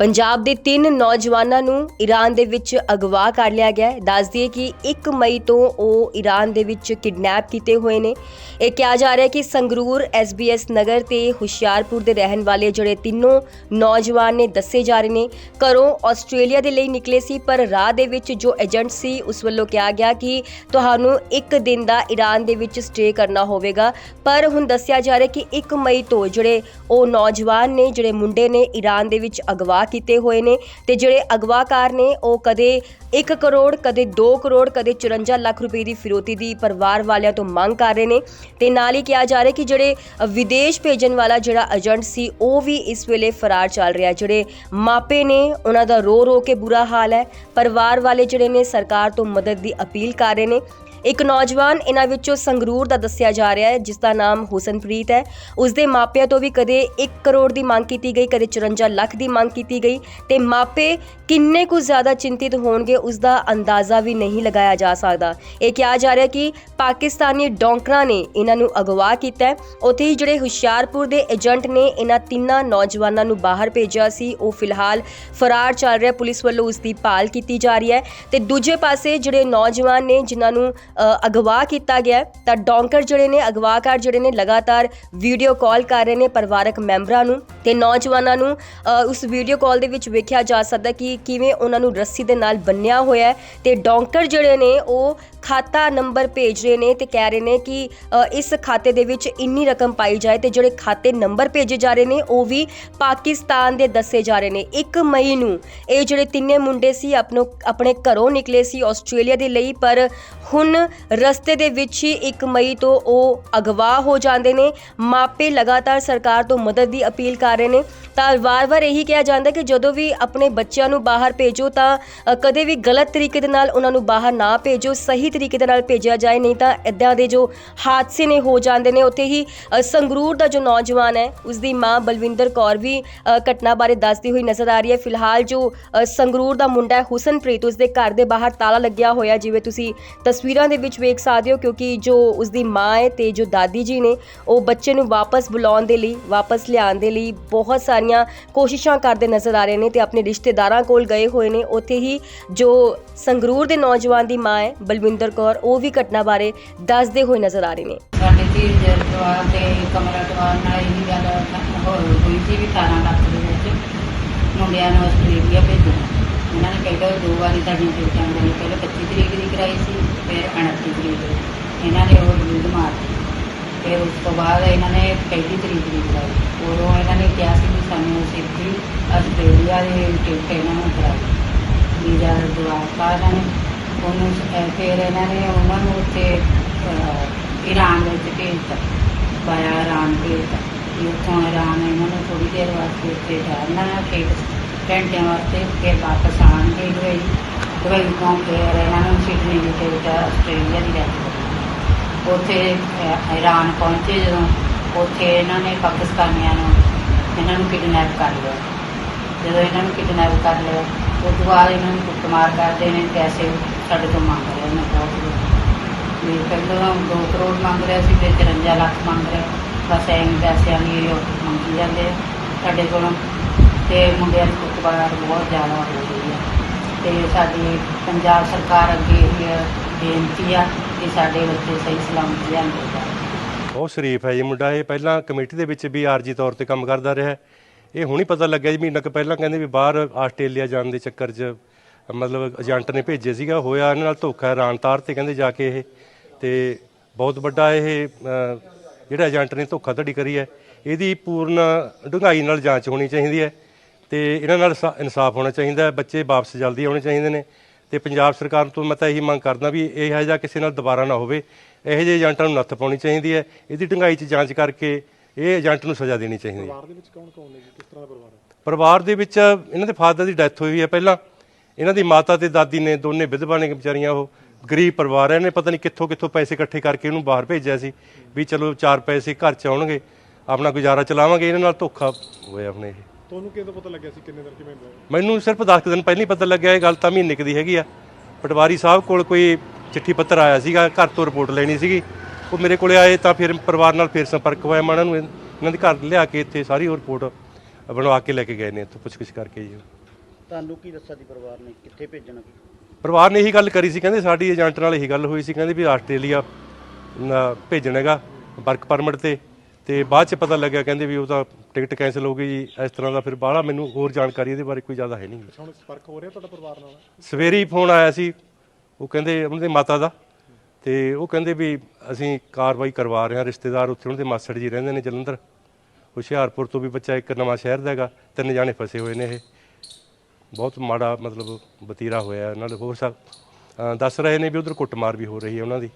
ਪੰਜਾਬ ਦੇ ਤਿੰਨ ਨੌਜਵਾਨਾਂ ਨੂੰ ਈਰਾਨ ਦੇ ਵਿੱਚ ਅਗਵਾ ਕਰ ਲਿਆ ਗਿਆ ਹੈ। ਦੱਸ ਦਈਏ ਕਿ 1 ਮਈ ਤੋਂ ਉਹ ਈਰਾਨ ਦੇ ਵਿੱਚ ਕਿਡਨੈਪ ਕੀਤੇ ਹੋਏ ਨੇ। ਇਹ ਕਿਹਾ ਜਾ ਰਿਹਾ ਹੈ ਕਿ ਸੰਗਰੂਰ ਐਸਬੀਐਸ ਨਗਰ ਤੇ ਹੁਸ਼ਿਆਰਪੁਰ ਦੇ ਰਹਿਣ ਵਾਲੇ ਜਿਹੜੇ ਤਿੰਨੋਂ ਨੌਜਵਾਨ ਨੇ ਦੱਸੇ ਜਾ ਰਹੇ ਨੇ, ਘਰੋਂ ਆਸਟ੍ਰੇਲੀਆ ਦੇ ਲਈ ਨਿਕਲੇ ਸੀ, ਪਰ ਰਾਹ ਦੇ ਵਿੱਚ ਜੋ ਏਜੰਟ ਸੀ, ਉਸ ਵੱਲੋਂ ਕਿਹਾ ਗਿਆ ਕਿ ਤੁਹਾਨੂੰ ਇੱਕ ਦਿਨ ਦਾ ਈਰਾਨ ਦੇ ਵਿੱਚ ਸਟੇ ਕਰਨਾ ਹੋਵੇਗਾ। ਪਰ ਹੁਣ ਦੱਸਿਆ ਜਾ ਰਿਹਾ ਕਿ 1 ਮਈ ਤੋਂ ਜਿਹੜੇ ਉਹ ਨੌਜਵਾਨ ਨੇ, ਜਿਹੜੇ ਮੁੰਡੇ ਨੇ ਈਰਾਨ ਦੇ ਵਿੱਚ ਅਗਵਾ ਕੀਤੇ ਹੋਏ ਨੇ ਤੇ ਜਿਹੜੇ ਅਗਵਾਕਾਰ ਨੇ ਉਹ ਕਦੇ 1 ਕਰੋੜ, ਕਦੇ 2 ਕਰੋੜ, ਕਦੇ 54 ਲੱਖ ਰੁਪਏ ਦੀ ਫਿਰੋਤੀ ਦੀ ਪਰਿਵਾਰ ਵਾਲਿਆਂ ਤੋਂ ਮੰਗ ਕਰ ਰਹੇ ਨੇ ਤੇ ਨਾਲ ਹੀ ਕਿਹਾ ਜਾ ਰਿਹਾ ਕਿ ਜਿਹੜੇ ਵਿਦੇਸ਼ ਭੇਜਣ ਵਾਲਾ ਜਿਹੜਾ ਏਜੰਟ ਸੀ, ਉਹ ਵੀ ਇਸ ਵੇਲੇ ਫਰਾਰ ਚੱਲ ਰਿਹਾ। ਜਿਹੜੇ ਮਾਪੇ ਨੇ, ਉਹਨਾਂ ਦਾ ਰੋ ਰੋ ਕੇ ਬੁਰਾ ਹਾਲ ਹੈ। ਪਰਿਵਾਰ ਵਾਲੇ ਜਿਹੜੇ ਨੇ, ਸਰਕਾਰ ਤੋਂ ਮਦਦ ਦੀ ਅਪੀਲ ਕਰ ਰਹੇ ਨੇ। ਇੱਕ ਨੌਜਵਾਨ ਇਹਨਾਂ ਵਿੱਚੋਂ ਸੰਗਰੂਰ ਦਾ ਦੱਸਿਆ ਜਾ ਰਿਹਾ ਹੈ ਜਿਸ ਦਾ ਨਾਮ ਹੁਸਨਪ੍ਰੀਤ ਹੈ। ਉਸ ਦੇ ਮਾਪਿਆਂ ਤੋਂ ਵੀ ਕਦੇ 1 ਕਰੋੜ ਦੀ ਮੰਗ ਕੀਤੀ ਗਈ, ਕਦੇ 54 ਲੱਖ ਦੀ ਮੰਗ ਕੀਤੀ ਗਈ। ਤੇ ਮਾਪੇ ਕਿੰਨੇ ਕੁ ਜ਼ਿਆਦਾ ਚਿੰਤਿਤ ਹੋਣਗੇ ਉਸ ਦਾ ਅੰਦਾਜ਼ਾ ਵੀ ਨਹੀਂ ਲਗਾਇਆ ਜਾ ਸਕਦਾ। ਇਹ ਕਿਹਾ ਜਾ ਰਿਹਾ ਕਿ ਪਾਕਿਸਤਾਨੀ ਡੌਂਕਰਾਂ ਨੇ ਇਹਨਾਂ ਨੂੰ ਅਗਵਾ ਕੀਤਾ ਉੱਥੇ ਹੀ ਜਿਹੜੇ ਹੁਸ਼ਿਆਰਪੁਰ ਦੇ ਏਜੰਟ ਨੇ ਇਹਨਾਂ ਤਿੰਨਾਂ ਨੌਜਵਾਨਾਂ ਨੂੰ ਬਾਹਰ ਭੇਜਿਆ ਸੀ। ਉਹ ਫਿਲਹਾਲ ਫਰਾਰ ਚੱਲ ਰਿਹਾ ਪੁਲਿਸ ਵੱਲੋਂ ਉਸ ਦੀ ਭਾਲ ਕੀਤੀ ਜਾ ਰਹੀ ਹੈ। ਤੇ ਦੂਜੇ ਪਾਸੇ ਜਿਹੜੇ ਨੌਜਵਾਨ ਨੇ, ਜਿਨ੍ਹਾਂ ਨੂੰ ਅਗਵਾ ਕੀਤਾ ਗਿਆ ਹੈ, ਤਾਂ ਡੌਂਕਰ ਜਿਹੜੇ ਨੇ ਅਗਵਾਕਾਰ ਜਿਹੜੇ ਨੇ ਲਗਾਤਾਰ ਵੀਡੀਓ ਕਾਲ ਕਰ ਰਹੇ ਨੇ ਪਰਿਵਾਰਕ ਮੈਂਬਰਾਂ ਨੂੰ ਤੇ ਨੌਜਵਾਨਾਂ ਨੂੰ। ਉਸ ਵੀਡੀਓ ਕਾਲ ਦੇ ਵਿੱਚ ਵੇਖਿਆ ਜਾ ਸਕਦਾ ਕਿ ਕਿਵੇਂ ਉਹਨਾਂ ਨੂੰ ਰੱਸੀ ਦੇ ਨਾਲ ਬੰਨਿਆ ਹੋਇਆ ਹੈ ਤੇ ਡੌਂਕਰ ਜਿਹੜੇ ਨੇ ਉਹ ਖਾਤਾ ਨੰਬਰ ਭੇਜ ਰਹੇ ਨੇ ਤੇ ਕਹਿ ਰਹੇ ਨੇ ਕਿ ਇਸ ਖਾਤੇ ਦੇ ਵਿੱਚ ਇੰਨੀ ਰਕਮ ਪਾਈ ਜਾਏ ਤੇ ਜਿਹੜੇ ਖਾਤੇ ਨੰਬਰ ਭੇਜੇ ਜਾ ਰਹੇ ਨੇ, ਉਹ ਵੀ ਪਾਕਿਸਤਾਨ ਦੇ ਦੱਸੇ ਜਾ ਰਹੇ ਨੇ। 1 ਮਈ ਨੂੰ ਇਹ ਜਿਹੜੇ ਤਿੰਨੇ ਮੁੰਡੇ ਸੀ, ਆਪਣੋ, ਆਪਣੇ ਘਰੋਂ ਨਿਕਲੇ ਸੀ ਆਸਟ੍ਰੇਲੀਆ ਦੇ ਲਈ, ਪਰ ਹੁਣ ਰਸਤੇ ਦੇ ਵਿੱਚ ਹੀ 1 ਮਈ ਤੋਂ ਉਹ ਅਗਵਾ ਹੋ ਜਾਂਦੇ ਨੇ। ਮਾਪੇ ਲਗਾਤਾਰ ਸਰਕਾਰ ਤੋਂ ਮਦਦ ਦੀ ਅਪੀਲ ਕਰ ਰਹੇ ਨੇ। ਤਾਂ ਵਾਰ-ਵਾਰ ਇਹੀ ਕਿਹਾ ਜਾਂਦਾ ਕਿ ਜਦੋਂ ਵੀ ਆਪਣੇ ਬੱਚਿਆਂ ਨੂੰ ਬਾਹਰ ਭੇਜੋ ਤਾਂ ਅ, ਕਦੇ ਵੀ ਗਲਤ ਤਰੀਕੇ ਦੇ ਨਾਲ ਉਹਨਾਂ ਨੂੰ ਬਾਹਰ ਨਾ ਭੇਜੋ ਸਹੀ ਤਰੀਕੇ ਦੇ ਨਾਲ ਭੇਜਿਆ ਜਾਏ ਨਹੀਂ ਤਾਂ ਇਦਾਂ ਦੇ ਜੋ ਹਾਦਸੇ ਨੇ ਹੋ ਜਾਂਦੇ ਨੇ ਉੱਥੇ ਹੀ ਅ, ਸੰਗਰੂਰ ਦਾ ਜੋ ਨੌਜਵਾਨ ਹੈ ਉਸ ਦੀ ਮਾਂ ਬਲਵਿੰਦਰ ਕੌਰ ਵੀ ਅ, ਘਟਨਾ ਬਾਰੇ ਦੱਸਦੀ ਹੋਈ ਨਜ਼ਰ ਆ ਰਹੀ ਹੈ। ਫਿਲਹਾਲ ਜੋ ਅ, ਸੰਗਰੂਰ ਦਾ ਮੁੰਡਾ ਹੈ ਹੁਸਨਪ੍ਰੀਤ ਉਸ ਦੇ ਘਰ ਦੇ ਬਾਹਰ ਤਾਲਾ ਲੱਗਿਆ ਹੋਇਆ ਜਿਵੇਂ ਤੁਸੀਂ ਤਸਵੀਰਾਂ ਦੇ ਵਿੱਚ ਵੇਖ ਸਕਦੇ ਹੋ ਕਿਉਂਕਿ ਜੋ ਉਸ ਦੀ ਮਾਂ ਹੈ ਤੇ ਜੋ ਦਾਦੀ ਜੀ ਨੇ ਉਹ ਬੱਚੇ ਨੂੰ ਵਾਪਸ ਬੁਲਾਉਣ ਦੇ ਲਈ ਵਾਪਸ ਲਿਆਉਣ ਦੇ ਲਈ ਬਹੁਤ ਸਾਰੀਆਂ ਕੋਸ਼ਿਸ਼ਾਂ ਕਰਦੇ ਨਜ਼ਰ ਆ ਰਹੇ ਨੇ ਤੇ ਆਪਣੇ ਰਿਸ਼ਤੇਦਾਰਾਂ ਕੋਲ ਗਏ ਹੋਏ ਨੇ। ਉੱਥੇ ਹੀ ਜੋ ਸੰਗਰੂਰ ਦੇ ਨੌਜਵਾਨ ਦੀ ਮਾਂ ਹੈ, ਬਲਵਿੰਦਰ ਕੌਰ, ਉਹ ਵੀ ਘਟਨਾ ਬਾਰੇ ਦੱਸਦੇ ਹੋਏ ਨਜ਼ਰ ਆ ਰਹੇ ਨੇ। ਸਾਡੇ ਧੀਰਜ ਦਵਾਰ ਤੇ ਕਮਰਾ ਦਵਾਰ ਨਾਲ ਇਹ ਗੱਲ ਹੋਰ ਹੋਈ ਸੀ ਵੀ 18 ਲੱਖ ਦੇ ਵਿੱਚ। ਮੁੰਡਿਆਂ ਨੂੰ ਆਸਟ੍ਰੇਲੀਆ ਭੇਜਣਾ ਉਹਨਾਂ ਨੇ ਪਹਿਲਾਂ ਦੋ ਵਾਰੀ ਸਾਡੀਆਂ ਟਿਕਟਾਂ ਕਰਾਈ ਪਹਿਲਾਂ 25 ਤਰੀਕ ਦੀ ਕਰਾਈ ਸੀ, ਫਿਰ 29 ਤਰੀਕ ਇਹਨਾਂ ਨੇ ਉਹ ਡਿਲੀਟ ਮਾਰਤੀ ਫਿਰ ਉਸ ਤੋਂ ਬਾਅਦ ਇਹਨਾਂ ਨੇ ਪਹਿਲੀ ਤਰੀਕ ਦੀ ਕਰਾਈ। ਉਦੋਂ ਇਹਨਾਂ ਨੇ ਕਿਹਾ ਸੀ ਕਿ ਸਾਨੂੰ ਸਿੱਧੀ ਆਸਟ੍ਰੇਲੀਆ ਦੀ ਟਿਕਟ ਇਹਨਾਂ ਨੂੰ ਕਰਾਈ ਵੀਜ਼ਾ ਦਵਾਤਾ ਇਹਨਾਂ ਨੇ ਉਹਨੂੰ ਫਿਰ ਇਹਨਾਂ ਨੇ ਉਹਨਾਂ ਨੂੰ ਉੱਥੇ ਈਰਾਨ ਵਿੱਚ ਭੇਜਤਾ। ਬਾਇਆ ਈਰਾਨ ਭੇਜਤਾ। ਕਿ ਉੱਥੋਂ ਈਰਾਨ ਇਹਨਾਂ ਨੂੰ ਥੋੜੀ ਦੇਰ ਵਾਸਤੇ ਉੱਥੇ ਠਹਿਰਨਾ ਹੈ, ਫਿਰ ਘੰਟਿਆਂ ਵਾਸਤੇ ਫਿਰ ਵਾਪਸ ਆਉਣਗੇ ਦੁਬਈ। ਦੁਬਈ ਤੋਂ ਫਿਰ ਇਹਨਾਂ ਨੂੰ ਸਿਡਨੀ ਦੀ ਟਿਕਟ ਆਸਟ੍ਰੇਲੀਆ ਦੀ ਲੈ ਉੱਥੇ ਅਹ, ਈਰਾਨ ਪਹੁੰਚੇ ਜਦੋਂ ਉੱਥੇ ਇਹਨਾਂ ਨੇ ਪਾਕਿਸਤਾਨੀਆਂ ਨੂੰ ਇਹਨਾਂ ਨੂੰ ਕਿਡਨੈਪ ਕਰ ਲਿਆ। ਜਦੋਂ ਇਹਨਾਂ ਨੂੰ ਕਿਡਨੈਪ ਕਰ ਲਿਆ ਉਸ ਤੋਂ ਬਾਅਦ ਇਹਨਾਂ ਨੂੰ ਕੁੱਟਮਾਰ ਕਰਦੇ ਨੇ ਪੈਸੇ ਸਾਡੇ ਤੋਂ ਮੰਗ ਰਹੇ ਨੇ ਬਹੁਤ ਵੀ ਪਹਿਲਾਂ 2 ਕਰੋੜ ਮੰਗ ਰਿਹਾ ਸੀ ਫਿਰ 53 ਲੱਖ ਮੰਗ ਰਿਹਾ। ਬਸ ਐਂ ਹੀ ਪੈਸਿਆਂ ਦੀ ਉਹ ਮੰਗੀ ਜਾਂਦੇ ਆ ਸਾਡੇ ਕੋਲੋਂ। ਤੇ ਮੁੰਡਿਆਂ ਦੀ ਕੁੱਟਮਾਰ ਬਹੁਤ ਜ਼ਿਆਦਾ ਹੋ ਰਹੀ ਹੈ। ਤੇ ਸਾਡੀ ਪੰਜਾਬ ਸਰਕਾਰ ਅੱਗੇ ਇਹ ਬੇਨਤੀ ਆ ਕਿ ਸਾਡੇ ਬੱਚੇ ਸਹੀ ਸਲਾਮਤ ਲਿਆਂਦੇ ਜਾਣ। ਬਹੁਤ ਸ਼ਰੀਫ ਹੈ ਇਹ ਮੁੰਡਾ ਇਹ। ਪਹਿਲਾਂ ਕਮੇਟੀ ਦੇ ਵਿੱਚ ਵੀ ਆਰਜੀ ਤੌਰ ਤੇ ਕੰਮ ਕਰਦਾ ਰਿਹਾ। ਹੈ। ਇਹ ਹੁਣੀ ਪਤਾ ਲੱਗਿਆ ਜੀ ਮਹੀਨਾ ਕੁ ਪਹਿਲਾਂ ਕਹਿੰਦੇ ਵੀ ਬਾਹਰ ਆਸਟ੍ਰੇਲੀਆ ਜਾਣ ਦੇ ਚੱਕਰ 'ਚ ਮਤਲਬ ਏਜੰਟ ਨੇ ਭੇਜੇ ਸੀਗਾ ਹੋਇਆ ਇਹਨਾਂ ਨਾਲ ਧੋਖਾ ਹੈਰਾਨ ਤਾਰ ਤੇ ਕਹਿੰਦੇ ਜਾ ਕੇ ਇਹ। ਤੇ ਬਹੁਤ ਵੱਡਾ ਇਹ ਅ, ਜਿਹੜਾ ਏਜੰਟ ਨੇ ਧੋਖਾਧੜੀ ਕਰੀ ਹੈ। ਇਹਦੀ ਪੂਰਨ ਡੂੰਘਾਈ ਨਾਲ ਜਾਂਚ ਹੋਣੀ ਚਾਹੀਦੀ ਹੈ ਤੇ ਇਹਨਾਂ ਨਾਲ ਸਾ- ਇਨਸਾਫ ਹੋਣਾ ਚਾਹੀਦਾ ਹੈ ਬੱਚੇ ਵਾਪਸ ਜਲਦੀ ਆਉਣੇ ਚਾਹੀਦੇ ਨੇ। ਤੇ ਪੰਜਾਬ ਸਰਕਾਰ ਤੋਂ ਮੈਂ ਤਾਂ ਇਹੀ ਮੰਗ ਕਰਦਾ ਵੀ ਇਹ ਜਿਹਾ ਕਿਸੇ ਨਾਲ ਦੁਬਾਰਾ ਨਾ ਹੋਵੇ ਇਹੋ ਜਿਹੇ ਏਜੰਟਾਂ ਨੂੰ ਨੱਥ ਪਾਉਣੀ ਚਾਹੀਦੀ ਹੈ ਇਹਦੀ ਡੂੰਘਾਈ 'ਚ ਜਾਂਚ ਕਰਕੇ ਇਹ ਏਜੰਟ ਨੂੰ ਸਜ਼ਾ ਦੇਣੀ ਚਾਹੀਦੀ ਹੈ। ਪਰਿਵਾਰ ਦੇ ਵਿੱਚ ਕੌਣ ਕੌਣ ਨੇ ਜੀ? ਕਿਸ ਤਰ੍ਹਾਂ ਦਾ ਪਰਿਵਾਰ ਹੈ? ਪਰਿਵਾਰ ਦੇ ਵਿੱਚ ਇਹਨਾਂ ਦੇ ਫਾਦਰ ਦੀ ਡੈਥ ਹੋਈ ਹੈ ਪਹਿਲਾਂ ਇਹਨਾਂ ਦੀ ਮਾਤਾ ਤੇ ਦਾਦੀ ਨੇ ਦੋਨੇ ਵਿਧਵਾ ਨੇ ਵਿਚਾਰੀਆਂ ਉਹ ਗਰੀਬ ਪਰਿਵਾਰ ਹੈ ਇਹਨੇ ਪਤਾ ਨਹੀਂ ਕਿੱਥੋਂ ਕਿੱਥੋਂ ਪੈਸੇ ਇਕੱਠੇ ਕਰਕੇ ਇਹਨੂੰ ਬਾਹਰ ਭੇਜਿਆ ਸੀ ਵੀ ਚਲੋ ਚਾਰ ਪੈਸੇ ਘਰ ਚ ਆਉਣਗੇ ਆਪਣਾ ਗੁਜ਼ਾਰਾ ਚਲਾਵਾਂਗੇ ਇਹਨਾਂ ਨਾਲ ਧੋਖਾ ਹੋਇਆ ਆਪਣੇ ਇਹ। ਤੁਹਾਨੂੰ ਕਿਦੋਂ ਪਤਾ ਲੱਗਿਆ ਸੀ ਕਿੰਨੇ ਦਿਨ ਕਿਵੇਂ ਹੋਇਆ ਮੈਨੂੰ ਸਿਰਫ 10 ਦਿਨ ਪਹਿਲਾਂ ਹੀ ਪਤਾ ਲੱਗਿਆ ਇਹ ਗੱਲ ਤਾਂ ਮਹੀਨੇ ਕੁ ਦੀ ਹੈਗੀ ਆ। ਪਟਵਾਰੀ ਸਾਹਿਬ ਕੋਲ ਕੋਈ ਚਿੱਠੀ ਪੱਤਰ ਆਇਆ ਸੀਗਾ ਘਰ ਤੋਂ ਰਿਪੋਰਟ ਲੈਣੀ ਸੀਗੀ। ਉਹ ਮੇਰੇ ਕੋਲੇ ਆਏ ਤਾਂ ਫਿਰ ਪਰਿਵਾਰ ਨਾਲ ਫਿਰ ਸੰਪਰਕ ਹੋਇਆ ਮੈਂ ਇਹਨਾਂ ਨੂੰ ਇਹਨਾਂ ਦੇ ਘਰ ਲਿਆ ਕੇ ਇੱਥੇ ਸਾਰੀ ਉਹ ਰਿਪੋਰਟ ਬਣਵਾ ਕੇ ਲੈ ਕੇ ਗਏ ਨੇ ਇੱਥੋਂ ਪੁੱਛਗਿੱਛ ਕਰਕੇ ਜੀ। ਤੁਹਾਨੂੰ ਕੀ ਦੱਸਿਆ ਦੀ ਪਰਿਵਾਰ ਨੇ? ਕਿੱਥੇ ਭੇਜਣਾ ਪਰਿਵਾਰ ਨੇ ਇਹੀ ਗੱਲ ਕਰੀ ਸੀ ਕਹਿੰਦੇ ਸਾਡੀ ਏਜੰਟ ਨਾਲ ਇਹੀ ਗੱਲ ਹੋਈ ਸੀ ਕਹਿੰਦੇ ਵੀ ਆਸਟ੍ਰੇਲੀਆ ਨਾ ਭੇਜਣਾ ਹੈਗਾ ਵਰਕ ਪਰਮਿਟ ਤੇ। ਤੇ ਬਾਅਦ ਚ ਪਤਾ ਲੱਗਿਆ ਕਹਿੰਦੇ ਵੀ ਉਹ ਤਾਂ ਟਿਕਟ ਕੈਂਸਲ ਹੋ ਗਈ ਜੀ ਇਸ ਤਰ੍ਹਾਂ ਦਾ। ਫਿਰ ਬਾਹਲਾ ਮੈਨੂੰ ਹੋਰ ਜਾਣਕਾਰੀ ਇਹਦੇ ਬਾਰੇ ਕੋਈ ਜ਼ਿਆਦਾ ਹੈ ਨਹੀਂ। ਹੁਣ ਸੰਪਰਕ ਹੋ ਰਿਹਾ ਤੁਹਾਡਾ ਪਰਿਵਾਰ ਨਾਲ? ਸਵੇਰੇ ਹੀ ਫੋਨ ਆਇਆ ਸੀ ਉਹ ਕਹਿੰਦੇ ਉਹਨਾਂ ਦੇ ਮਾਤਾ ਦਾ। ਤੇ ਉਹ ਕਹਿੰਦੇ ਵੀ ਅਸੀਂ ਕਾਰਵਾਈ ਕਰਵਾ ਰਹੇ ਹਾਂ ਰਿਸ਼ਤੇਦਾਰ ਉੱਥੇ ਉਹਨਾਂ ਦੇ ਮਾਸੜ ਜੀ ਰਹਿੰਦੇ ਨੇ ਜਲੰਧਰ। ਹੁਸ਼ਿਆਰਪੁਰ ਤੋਂ ਵੀ ਬੱਚਾ ਇੱਕ ਨਵਾਂ ਸ਼ਹਿਰ ਦਾ ਹੈਗਾ ਤਿੰਨ ਜਾਣੇ ਫਸੇ ਹੋਏ ਨੇ ਇਹ। ਬਹੁਤ ਮਾੜਾ ਮਤਲਬ ਵਤੀਰਾ ਹੋਇਆ ਇਹਨਾਂ ਦੇ ਹੋਰ ਸਭ ਦੱਸ ਰਹੇ ਨੇ ਵੀ ਉਧਰ ਕੁੱਟਮਾਰ ਵੀ ਹੋ ਰਹੀ ਹੈ ਉਹਨਾਂ ਦੀ।